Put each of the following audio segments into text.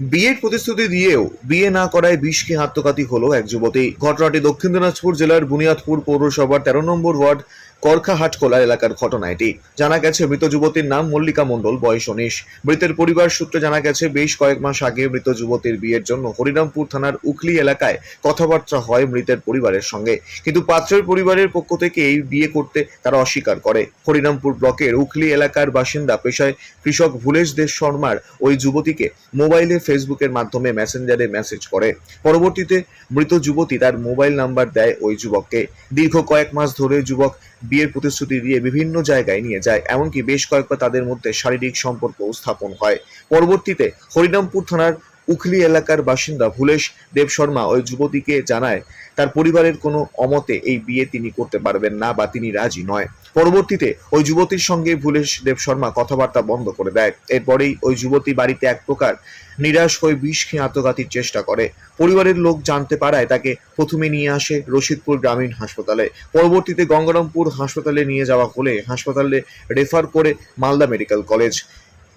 বিয়ের প্রতিশ্রুতি দিয়েও বিয়ে না করায় বিষ খেয়ে আত্মঘাতী হলো এক যুবতী। ঘটনাটি দক্ষিণ দিনাজপুর জেলার বুনিয়াদপুর পৌরসভার তেরো নম্বর ওয়ার্ড, করখাহাটকোলা এলাকার ঘটনা এটি। জানা গেছে, মৃত যুবতীর নাম মল্লিকা মণ্ডল, বয়স উনিশ। মৃতের পরিবার সূত্রে জানা গেছে, বেশ কয়েক মাস আগে মৃত যুবতীর বিয়ের জন্য হরিরামপুর থানার উখলি এলাকায় কথাবার্তা হয় মৃতের পরিবারের সঙ্গে। কিন্তু পাত্রের পরিবারের পক্ষ থেকে এই বিয়ে করতে তারা অস্বীকার করে। হরিরামপুর ব্লকের উখলি এলাকার বাসিন্দা পেশায় কৃষক ভুলেশ দেশ শর্মার ওই যুবতীকে মোবাইলে ফেসবুকের মাধ্যমে মেসেঞ্জারে মেসেজ করে। পরবর্তীতে মৃত যুবতী তার মোবাইল নাম্বার দেয় ওই যুবককে। দীর্ঘ কয়েক মাস ধরে যুবক বিয়ের প্রতিশ্রুতি দিয়ে বিভিন্ন জায়গায় নিয়ে যায়, এমনকি বেশ কয়েকবার তাদের মধ্যে শারীরিক সম্পর্ক স্থাপন হয়। পরবর্তীতে হরিরামপুর থানার উখলি এলাকার বাসিন্দা ভুলেশ দেব শর্মা ওই যুবতীকে জানায়, তার পরিবারের কোনো অমতে এই বিয়ে তিনি করতে পারবেন না বা তিনি রাজি নয়। পরবর্তীতে ওই যুবতীর সঙ্গে ভুলেশ দেব শর্মা কথাবার্তা বন্ধ করে দেয়। এরপরেই ওই যুবতী বাড়িতে এক প্রকার নিরাশ হয়ে বিষ খেয়ে আত্মঘাতীর চেষ্টা করে। পরিবারের লোক জানতে পারায় তাকে প্রথমে নিয়ে আসে রশিদপুর গ্রামীণ হাসপাতালে। পরবর্তীতে গঙ্গারামপুর হাসপাতালে নিয়ে যাওয়া হলে হাসপাতালে রেফার করে মালদা মেডিকেল কলেজ।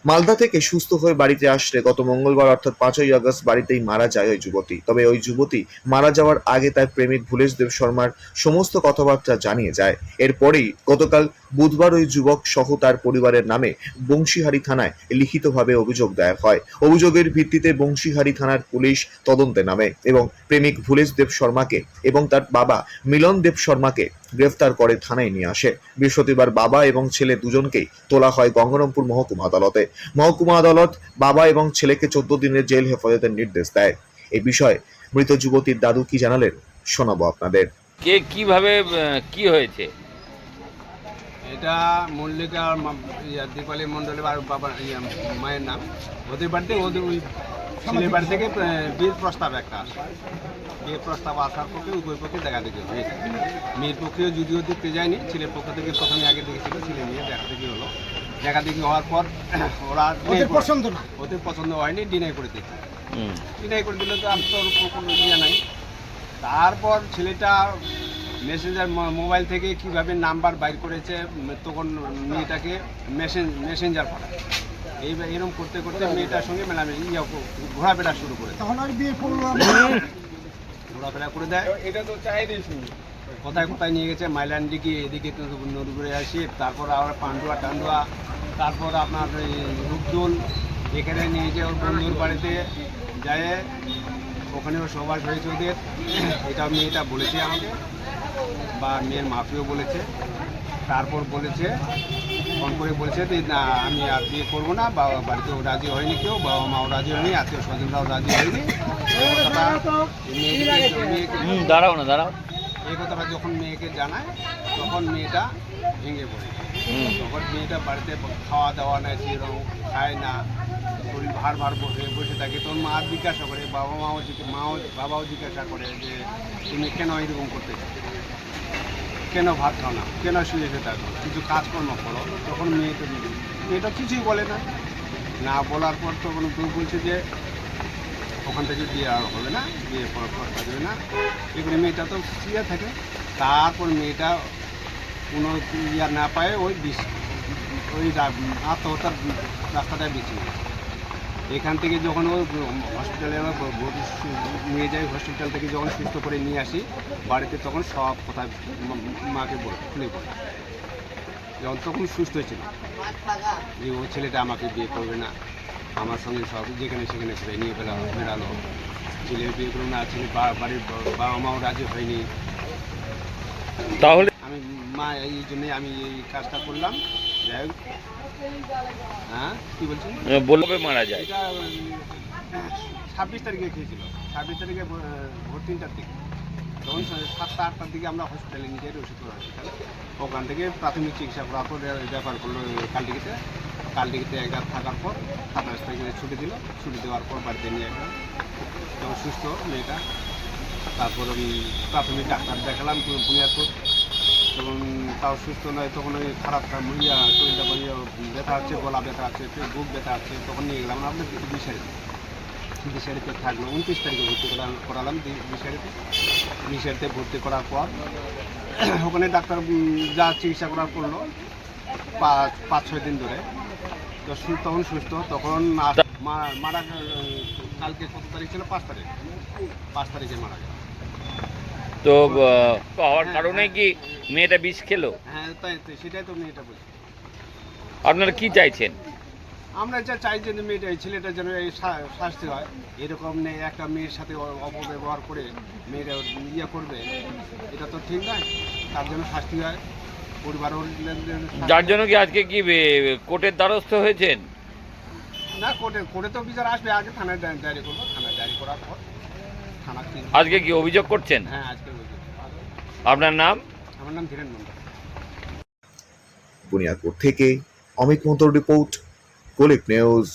মালদা থেকে সুস্থ হয়ে বাড়িতে আসলে গত মঙ্গলবার অর্থাৎ পাঁচই আগস্ট বাড়িতেই মারা যায় ওই যুবতী। তবে ওই যুবতী মারা যাওয়ার আগে তার প্রেমিক ভুলেশ দেব শর্মার সমস্ত কথাবার্তা জানিয়ে যায়। এরপরেই গতকাল বুধবার ওই যুবক সহ তার পরিবারের নামে বংশীহারি থানায় লিখিতভাবে অভিযোগ দায়ের হয়। অভিযোগের ভিত্তিতে বংশীহারি থানার পুলিশ তদন্তে নামে এবং প্রেমিক ভুলেশ দেব শর্মাকে এবং তার বাবা মিলন দেব শর্মাকে গ্রেফতার করে থানায় নিয়ে আসে। বৃহস্পতিবার বাবা এবং ছেলে দুজনকেই তোলা হয় গঙ্গারামপুর মহকুমা আদালতে। মহকুমা আদালত বাবা এবং ছেলেকে চোদ্দ দিনের জেল হেফাজতের নির্দেশ দেয়। এ বিষয়ে মৃত যুবতীর দাদু কি জানালেন শোনাবো আপনাদের। কে কীভাবে কি হয়েছে? এটা মল্লিকা ইয়া, মণ্ডলের আর বাবা মায়ের নাম। ওদের বাড়িতে ওদের ওই বাড়ি থেকে বিয়ের প্রস্তাব একটা আসে। বিয়ের প্রস্তাব আসার পক্ষে উভয় পক্ষে দেখা দেখি হয়েছে। মেয়ের পক্ষেও যদিও দেখতে যায়নি ছেলের পক্ষ থেকে প্রথমে আগে দেখেছিল ছেলে নিয়ে দেখা দেখি হলো। দেখা দেখি হওয়ার পর ওরা ওদের পছন্দ না। ওদের পছন্দ হয়নি ডিনাই করে হুম, বিদায় করে দিলে তো আর তোর কোনো ইয়ে নাই। তারপর ছেলেটা মেসেঞ্জার মোবাইল থেকে কীভাবে নাম্বার বাইর করেছে তখন মেয়েটাকে মেসেঞ্জ মেসেঞ্জার করা এই এরকম করতে করতে মেয়েটার সঙ্গে মেলামেশা ঘোরাফেরা শুরু করে তখন আর বিয়ে ঘোরাফেরা করে দেয়। এটা তো চাই কোথায় কোথায় নিয়ে গেছে? মাইলান্ডিকে এদিকে তো নদীপুরে আসি তারপর আবার পান্ডুয়া টান্ডুয়া তারপর আপনার এই রূপদোল এখানে নিয়ে যে ওর বন্ধুর বাড়িতে যায়। ওখানেও সবার হয়েছে ওদের। এটা মেয়েটা বলেছে আমাকে। বা মেয়ের মাফিও বলেছে। তারপর বলেছে ফোন করে বলেছে যে না আমি আর বিয়ে করব না বাবা বাড়িতেও রাজি হয়নি কেউ বাবা মাও রাজি হয়নি আত্মীয় স্বজনরাও রাজি হয়নি। দাঁড়াও না দাঁড়াও। এই কথাটা যখন মেয়েকে জানায় তখন মেয়েটা ভেঙে পড়ে। তখন মেয়েটা বাড়িতে খাওয়া দাওয়া নেয় সেরকম খায় না। শরীর ভার ভার বসে বসে থাকে। তখন মা জিজ্ঞাসা করে, বাবা মাও মাও, বাবাও জিজ্ঞাসা করে যে, তুমি কেন এরকম করতে কেন ভাত খাও না? কেন শুয়ে শুয়ে থাকো? কিছু কাজকর্ম করো? তখন মেয়ে তো মেয়েটা কিছুই বলে না। না বলার পর তখন বলছে যে, ওখান থেকে বিয়ে আর হবে না, বিয়ে পর দেবে না। এগুলো মেয়েটা তো শুয়ে থাকে। তারপর মেয়েটা কোনো ইয়া না পায় ওই বিষ, ওই আত্মহত্যার রাস্তাটায় বেছে নেয় এখান থেকে যখন ও হসপিটালে নিয়ে যাই হসপিটাল থেকে যখন সুস্থ করে নিয়ে আসি, বাড়িতে তখন সব কথা মাকে বলে খুলে বলে। যখন তখন সুস্থ ছিল। যে ও ছেলেটা আমাকে বিয়ে করবে না, আমার সঙ্গে সব যেখানে সেখানে ছেলে নিয়ে বেলা বেড়ালো। ছেলে বিয়ে করবে না, ছেলে বাড়ির বাবা মাও রাজি হয়নি। তাহলে মা এই জন্যই আমি এই কাজটা করলাম। যাই হোক। হ্যাঁ কী বলছেন? বলবে মারা যায়? এটা ছাব্বিশ তারিখে খেয়েছিল। ছাব্বিশ তারিখে ভোর তিনটার দিকে। তখন সাতটা আটটার দিকে আমরা হসপিটালে নিয়ে যাই রসিদপুর হসপিটালে ওখান থেকে প্রাথমিক চিকিৎসা করার পর রেফার করল কালটিকিতে কালটিকিতে এক রাত থাকার পর সাতাশ তারিখে ছুটি দিল। ছুটি দেওয়ার পর বাড়িতে নিয়ে গেলাম তখন সুস্থ মেয়েটা। তারপর আমি প্রাথমিক ডাক্তার দেখালাম বু- তখন তাও সুস্থ নয়, তখন ওই খারাপ ইয়া শরীরটা ইয়ে ব্যথা হচ্ছে, গলা ব্যথা আছে বুক ব্যথা আছে তখন নিয়ে গেলাম। আপনার বিশারিতে। বিশারিতে থাকল, উনত্রিশ তারিখে ভর্তি করা- করালাম বি- বিশারিতে। বিশারিতে ভর্তি করার পর ওখানে ডাক্তার যা চিকিৎসা করার করল, পাঁচ পাঁচ, ছয় দিন ধরে। তো তখন সুস্থ, তখন মারা কালকে কত তারিখ ছিল? পাঁচ তারিখ। পাঁচ তারিখে মারা গেল। তো হওয়ার কারণে কি মেয়েটা বিষ খেলো? হ্যাঁ তাই তো, সেটাই তো মেয়েটা বলছি। আপনারা কি চাইছেন? আমরা যা চাই যে মেয়েটা এই ছেলেটা যেন শাস্তি হয়। এরকম নেই একটা মেয়ের সাথে অপব্যবহার করে মেয়েরা ইয়ে করবে। এটা তো ঠিক নয় তার জন্য শাস্তি হয়। লেনদেন যার জন্য কি আজকে কি কোর্টের দ্বারস্থ হয়েছেন? না কোর্টে কোর্টে তো বিচার আসবে। আগে থানায় ডায়- ডায়েরি করব। থানায় ডায়েরি করার পর থানা আজকে কি অভিযোগ করছেন? হ্যাঁ আজকে। আপনার নাম? আমার নাম ধীরেন মন্ডল বুনিয়াদপুর থেকে অমিত মন্ত্র রিপোর্ট কলিক নিউজ